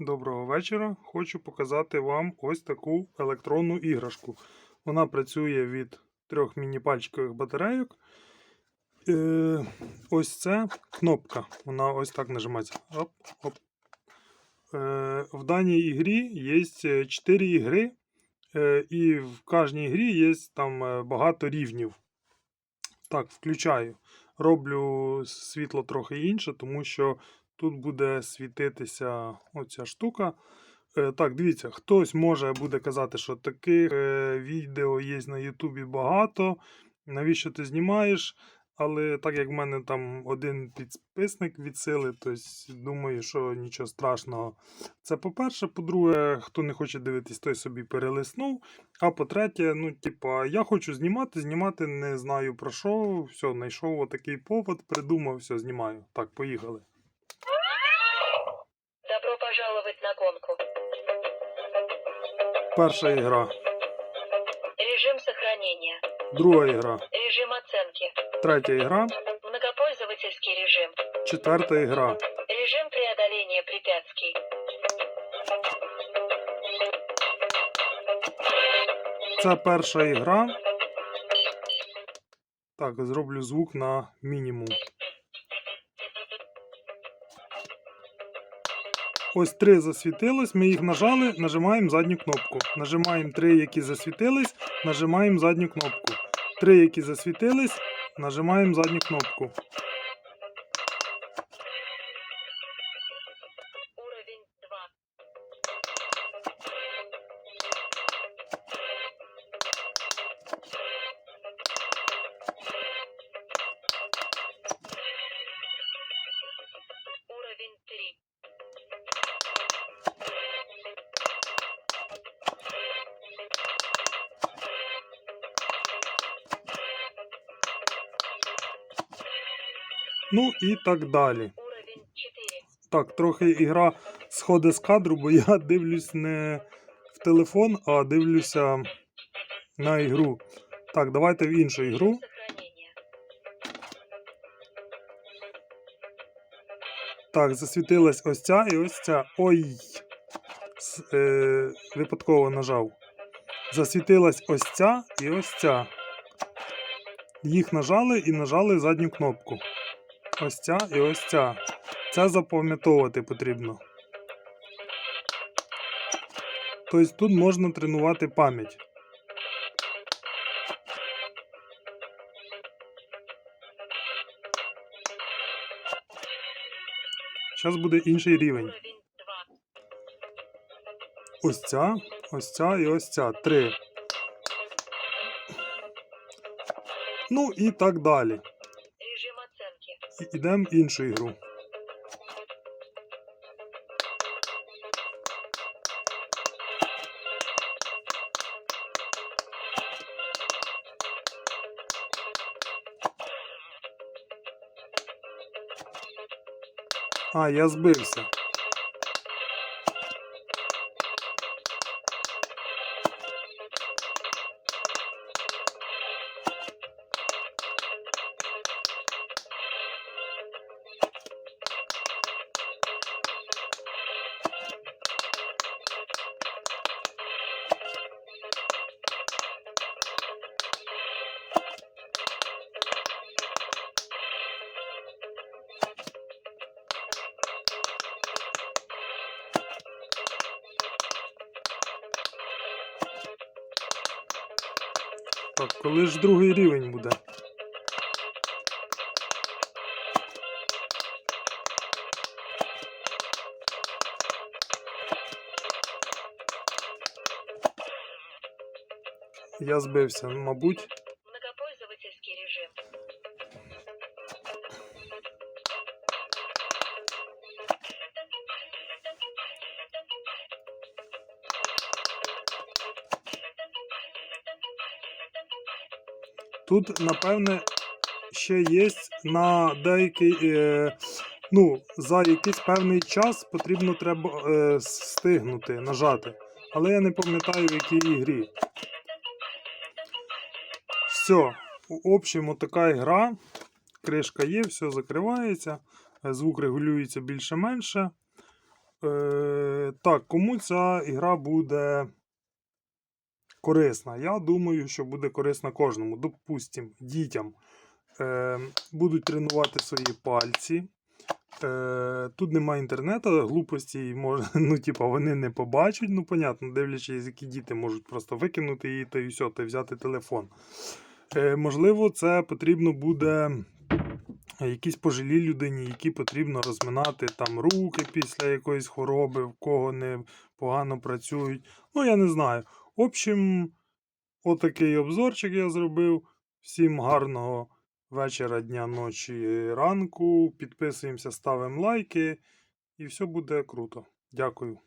Доброго вечора. Хочу показати вам ось таку електронну іграшку. Вона працює від трьох міні-пальчикових батарейок. Е, ось це кнопка. Вона ось так нажимається. Оп, оп. Е, в даній ігрі є 4 ігри, е, і в кожній грі є там е, багато рівнів. Так, включаю. Роблю світло трохи інше, тому що тут буде світитися оця штука. Е, так, дивіться, хтось може буде казати, що таких е, відео є на Ютубі багато. Навіщо ти знімаєш? Але так як в мене там один підписник від сили, то думаю, що нічого страшного. Це по-перше. По-друге, хто не хоче дивитись, той собі перелиснув. А по-третє, ну, типа, я хочу знімати, знімати не знаю про що. Все, знайшов отакий повод, придумав, все, знімаю. Так, поїхали. Добро пожаловать на гонку. Перша ігра, Режим сохранения. друга ігра, Режим оценки. третя ігра, Многопользовательский режим. четверта ігра. Режим преодоления препятствий. Це перша ігра. Так, зроблю звук на мінімум. Ось три засвітилось, ми їх нажали, нажимаємо задню кнопку. Нажимаємо три, які засвітились, нажимаємо задню кнопку. Три, які засвітились, нажимаємо задню кнопку. Ну і так далі. Так, трохи ігра сходить з кадру, бо я дивлюсь не в телефон, а дивлюся на ігру. Так, давайте в іншу ігру. Так, засвітилась ось ця і ось ця. Ой. С- е, випадково нажав. Засвітилась ось ця і ось ця. Їх нажали і нажали задню кнопку. Ось ця і ось ця. Це запам'ятовувати потрібно. Тобто тут можна тренувати пам'ять. Зараз буде інший рівень. Ось ця, ось ця і ось ця. Три. Ну і так далі. Ідемо в іншу ігру. А, я збився. Так, коли ж другий рівень буде? Я збився, мабуть. Тут, напевне, ще є на деякий. Е, ну, за якийсь певний час потрібно треба е, встигнути, нажати. Але я не пам'ятаю, в якій ігрі. Все. В общем, така гра. Кришка є, все закривається. е, Звук регулюється більше-менше. Е, так, кому ця ігра буде корисна? Я думаю, що буде корисна кожному. Допустим, дітям е, будуть тренувати свої пальці. Е, тут немає інтернету, глупості ну, типа, вони не побачать. Ну, понятно, дивлячись, які діти можуть просто викинути її та і все, та взяти телефон. Е, можливо, це потрібно буде якійсь пожилій людині, які потрібно розминати там руки після якоїсь хвороби, в кого не погано працюють. Ну, я не знаю. В общем, отакий обзорчик я зробив. Всім гарного вечора, дня, ночі, ранку. Підписуємося, ставимо лайки, і все буде круто. Дякую.